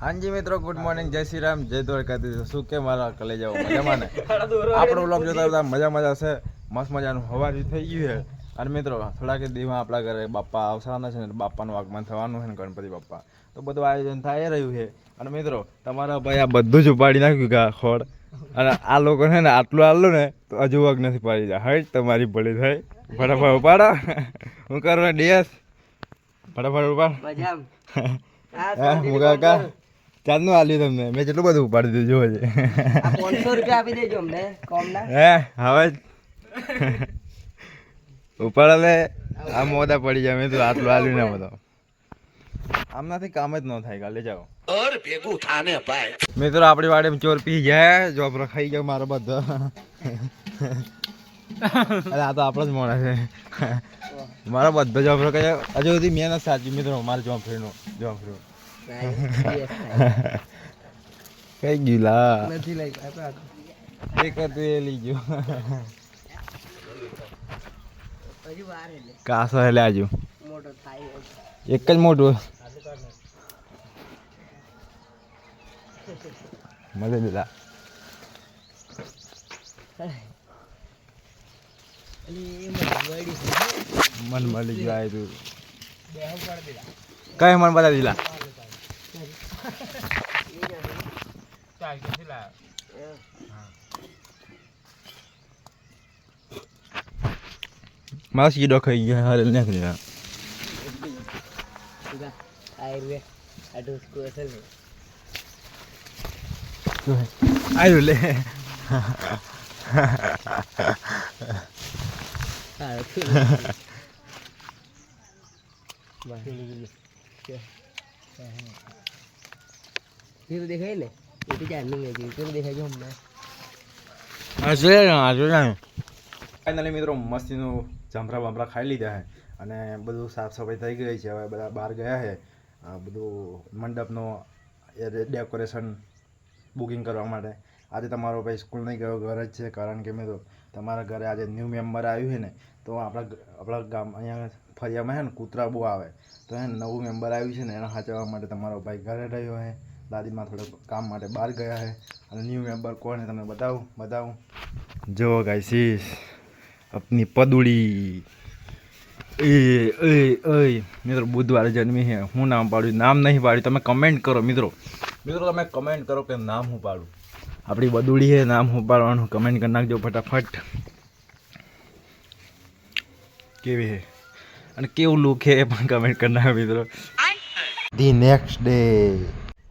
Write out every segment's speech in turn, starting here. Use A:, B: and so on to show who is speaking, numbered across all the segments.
A: હાજી મિત્રો good morning જય શ્રી રામ જય દ્વારકાધીશ. શું કે મારા કલે જાવ? મજામાં ને? આપણો બ્લોગ જોતા બધા મજા મજા છે મસ્ત મજાનું હવાજી થઈ ગયું છે. અને મિત્રો થોડાક દિવસમાં આપણા ઘરે બાપા આવસાના છે ને બાપાનું આગમન થવાનું છે ને ગણપતિ બાપા. તો બધું આયોજન થઈ રહ્યું છે. અને મિત્રો તમારા ભાઈ આ બધું જ ઉપાડી નાખ્યું કા ખોડ અને આ લોકો છે ને આટલું આટલું ને તો હજુ વગ નથી પાડી જાય હટ તમારી ભલી થાય ફટાફટ ઉપાડો. હું કરવા ડીએસ ફટાફટ ઉપાડ. કાકા. ચાંદનું આલ્યું તમને. મેં કેટલું બધું ઉપાડી દીધું જોવો છે
B: પાંચસો રૂપિયા આપી દેજો અમને કોમના.
A: હે હવે ઉપાડ લે આ મોદા પડી જાય મેં તો આટલું આલ્યું ના બધો આમનાથી કામ જ ન થાય કાલે જાઓ. મિત્રો આપણી વાડે ચોર પી જાય જોબ ખાઈ ગયો મારો બધો. અરે આ તો આપણો જ મોડા છે. મારો બધો જોબ કહે હજુ સુધી મેં નથી સાચી મિત્રો મારે જોબ ફ્રીનું જોબ જોફરો કઈ ગયું લા
B: નથી લઈ
A: એક હતું એ લઈ ગયું કાસો આજુ
B: મોટો
A: એક જ મોટું મજા દીધા મન મળી ગયું તું કઈ મન બધા દીલા મારા સીડો ખાઈ ગયા હારે નાખી દીધા
B: આયુર્વેદ આટલું સ્કૂલ અસલ ને
A: આવ્યું લે
B: પેલું દેખાય ને એ તો
A: હશે ફાઇનલી મિત્રો મસ્તીનું જામરા બામરા ખાઈ લીધા છે અને બધું સાફ સફાઈ થઈ ગઈ છે. હવે બધા બહાર ગયા છે આ બધું મંડપનો ડેકોરેશન બુકિંગ કરવા માટે. આજે તમારો ભાઈ સ્કૂલ નહીં ગયો ઘર જ છે. કારણ કે મેં તો તમારા ઘરે આજે ન્યૂ મેમ્બર આવ્યું છે ને તો આપણા આપણા ગામ અહીંયા ફરિયામાં છે ને કૂતરા બહુ આવે. તો એને નવું મેમ્બર આવ્યું છે ને એને સાચવવા માટે તમારો ભાઈ ઘરે રહ્યો છે દાદીમાં થોડું કામ માટે બહાર ગયા છે અને ન્યૂ મેમ્બર કોણ છે તમને બતાવું બતાવું. જો ગાઈસીસ આપની પદુડી. એ એ એ. મિત્રો બુધવારે જન્મી છે હું નામ પાડ્યું? નામ નહીં પાડ્યું. તમે કમેન્ટ કરો મિત્રો. મિત્રો તમે કમેન્ટ કરો કે નામ હું પાડું? આપણી બદુડી છે નામ હું પાડવાનું. કમેન્ટ કરી નાખજો ફટાફટ. કેવી છે અને કેવું લુક છે એ પણ કમેન્ટ કરી નાખો મિત્રો. The next day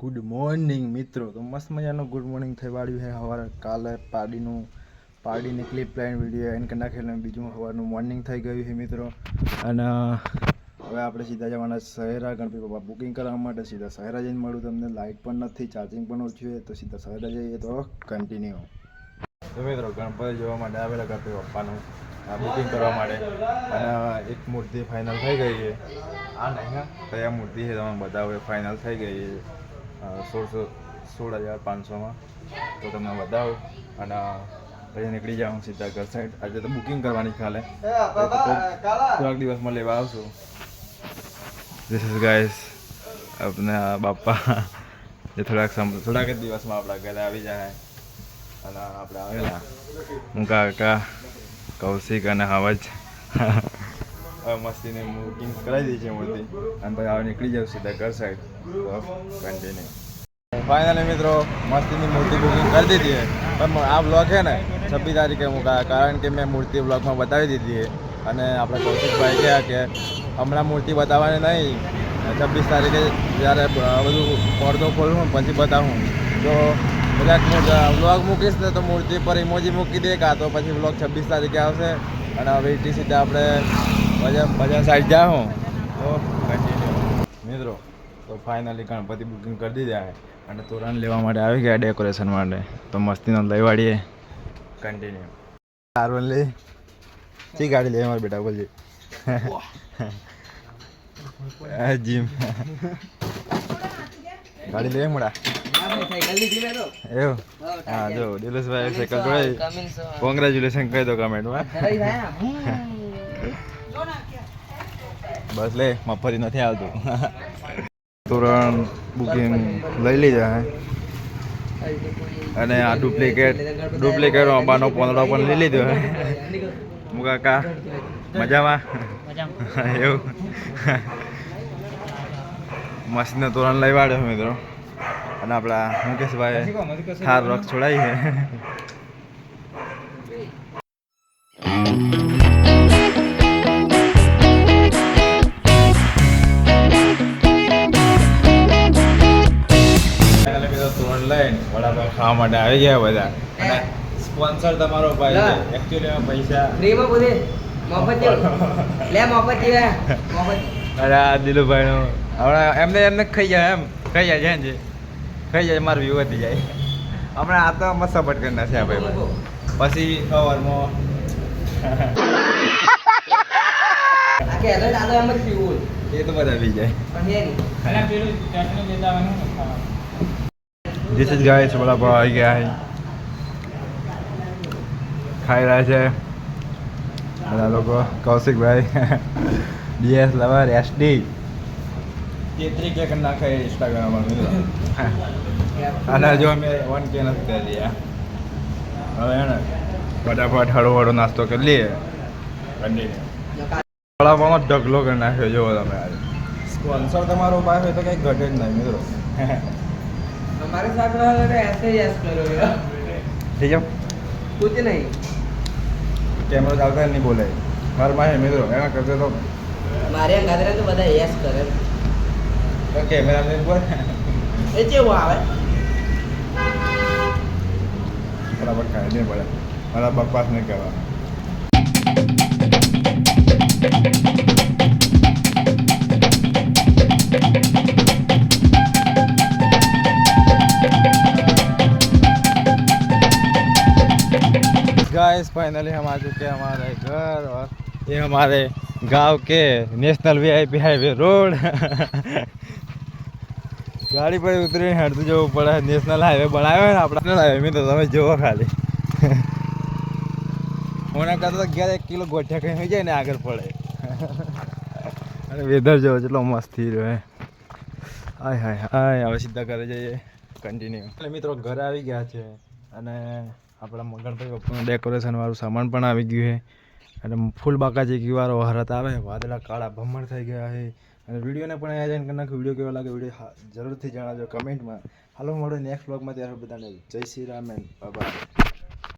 A: good morning મિત્રો. તો મસ્ત મજાનું ગુડ મોર્નિંગ થઈ વાળ્યું છે. સવારે કાલે પાડીનું, પાડીની ક્લિપ લાઈન વીડિયો એન્ડ કરી નાખેલ બીજું સવારનું મોર્નિંગ થઈ ગયું છે, મિત્રો. અને, હવે આપણે સીધા જવાના શહેરા ગણપતિ બાપા બુકિંગ કરવા માટે. સીધા શહેરા જઈને મળું તમને. લાઇટ પણ નથી ચાર્જિંગ પણ ઓછું છે. તો સીધા શહેરા જઈએ તો કન્ટિન્યુ તો મિત્રો, ગણપતિ જોવા માટે આવેલા ગણપતિ બાપાનું બુકિંગ કરવા માટે. અને એક મૂર્તિ ફાઇનલ થઈ ગઈ છે. આ નહીં કયા મૂર્તિ છે? તમે હવે ફાઇનલ થઈ ગઈ છે. સોળસો સોળ હજાર પાંચસોમાં. તો તમે વધાવો અને પછી નીકળી જાઉં સીધા ઘર સાઈડ આજે તો બુકિંગ કરવાની ખાલે થોડાક દિવસમાં લેવા આવશું. દિસ ઇઝ ગાઈસ આપના બાપા. જે થોડાક થોડાક જ દિવસમાં આપણા ઘરે આવી જાય. અને આપણે આવેલા હું કાકા કૌશિક અને હવજ. હવે મસ્તીને બુકિંગ કરાવી દઈ છે મૂર્તિ. અને પછી હવે નીકળી જાવ સીધા ઘર સાઈડ કન્ટિન્યુ ફાઇનલી મિત્રો, મસ્તીની મૂર્તિ બુકિંગ કરી દીધી છે. પણ આ બ્લોગ છે ને છવ્વીસ તારીખે મૂકા કારણ કે મેં મૂર્તિ બ્લોગમાં બતાવી દીધી છે. અને આપણે કૌશિકભાઈ કહ્યા કે હમણાં મૂર્તિ બતાવવાની નહીં. છવ્વીસ તારીખે જ્યારે બધું પડદો ખોલું પછી બતાવું. તો બધા બ્લોગ મૂકીશ ને તો મૂર્તિ પર ઇમોજી મૂકી દે કાં તો પછી બ્લોગ છવ્વીસ તારીખે આવશે. અને હવે સીધા આપણે બજાર મજા સાઈડ જાઉં તો કન્ટિન્યુ મિત્રો તો ફાઇનલી ગણપતિ બુકિંગ કરી દીધા અને તોરણ લેવા માટે આવી ગયા ડેકોરેશન માટે. તો મસ્તીનો લઈ વાળીએ. કન્ટિન્યુ સારું લઈ. શી ગાડી લે મારા બેટા બોલજે. જીમ. ગાડી લે મોડા.
B: સાયકલ લીધી મેં તો
A: એવું? હા જો દિલેશભાઈ સાયકલ જોડાઈ કોંગ્રેચ્યુલેશન કહી દો કમેન્ટમાં બસ લે મફતી નથી આવતું. તોરણ બુકિંગ લઈ લીધા હે. અને આ ડુપ્લિકેટ ડુપ્લિકેટ અંબાનો પોંદડો પણ લઈ લીધો હે. મુકાકા મજામાં? એવું. મસ્તને તોરણ લઈ વાળ્યો મિત્રો. અને આપણા મુકેશભાઈ થાર રખ છોડાઈ છે. ખાવા માટે આવી ગયા બધા. અને સ્પોન્સર તમારો ભાઈ છે. એકચ્યુઅલી પૈસા
B: ફ્રીમાં બોલે મફત લે મફત જીવે મફત.
A: અરે આ દિલુભાઈનો. હમણાં એમને એમને ખાઈ જાય એમ. ખાઈ જાય છે જે. ખાઈ જાય મારું વ્યૂ વધી જાય. હમણાં આ તો મસ્ત સપોર્ટ કરી નાખ્યા ભાઈ પછી
B: પીવું.
A: એ તો બધા પી જાય.
B: પણ નહીં
A: ધીસ ઇઝ ગાઈસ વડાપાવ આવી ગયા છે. ખાઈ રહ્યા છે. બધા લોકો કૌશિકભાઈ. ડીએસ લવર એસડી તેત્રી કે નાખે ઇન્સ્ટાગ્રામમાં મિત્રો. અને જો અમે વન કે નથી કરી રહ્યા હવે એને ને ફટાફટ હળવો હળવો નાસ્તો કરી લઈએ. વડાપાવમાં ઢગલો કરી નાખ્યો જોવો તમે આજે. સ્પોન્સર તમારો ઉપાય હોય તો કંઈ ઘટે જ નહીં મિત્રો.
B: हमारे साथ रहा तो ऐसे ही ऐसे करो यार
A: ठीक है
B: कुछ नहीं
A: कैमरा चालता है नहीं बोले મારા પાસે મિત્રો એના કરતે તો
B: મારે ગાદરા તો બધા યસ કરે
A: તો કેમેરા ને બોલ
B: એ કેવું આવે
A: ફટાફટ ખાઈ નહીં પડે મારા બકવાસ નહીં કરવા गाइस फाइनली हम आ चुके हैं हमारे घर और ये हमारे गांव के नेशनल वीआईपी हाईवे रोड ગાડી પર ઉતરીને હેડતું જવું પડે નેશનલ હાઈવે બનાવ્યો ને આપણા હાઈવે મેં તો તમે જુઓ ખાલી હોના કરતા તો ઘેર એક કિલો ગોઠિયા ખાઈ હોય જાય ને આગળ પડે અને વેધર જેવો એટલો મસ્ત થઈ રહ્યો હાય હાય હાય હવે સીધા ઘરે જઈએ કન્ટિન્યુ એટલે મિત્રો ઘરે આવી ગયા છે અને આપણા ગણપતિ ડેકોરેશન વાળું સામાન પણ આવી ગયું છે. અને ફૂલ બાકા જે વારો હરત આવે. વાદળા કાળા ભમણ થઈ ગયા છે. અને વિડીયોને પણ આયોજન કરી નાખ્યું વીડિયો કેવો લાગે વીડિયો જરૂરથી જણાવજો કમેન્ટમાં. હાલો મળો નેક્સ્ટ બ્લોગમાં ત્યારે બધાને જય શ્રી રામ એન્ડ બાય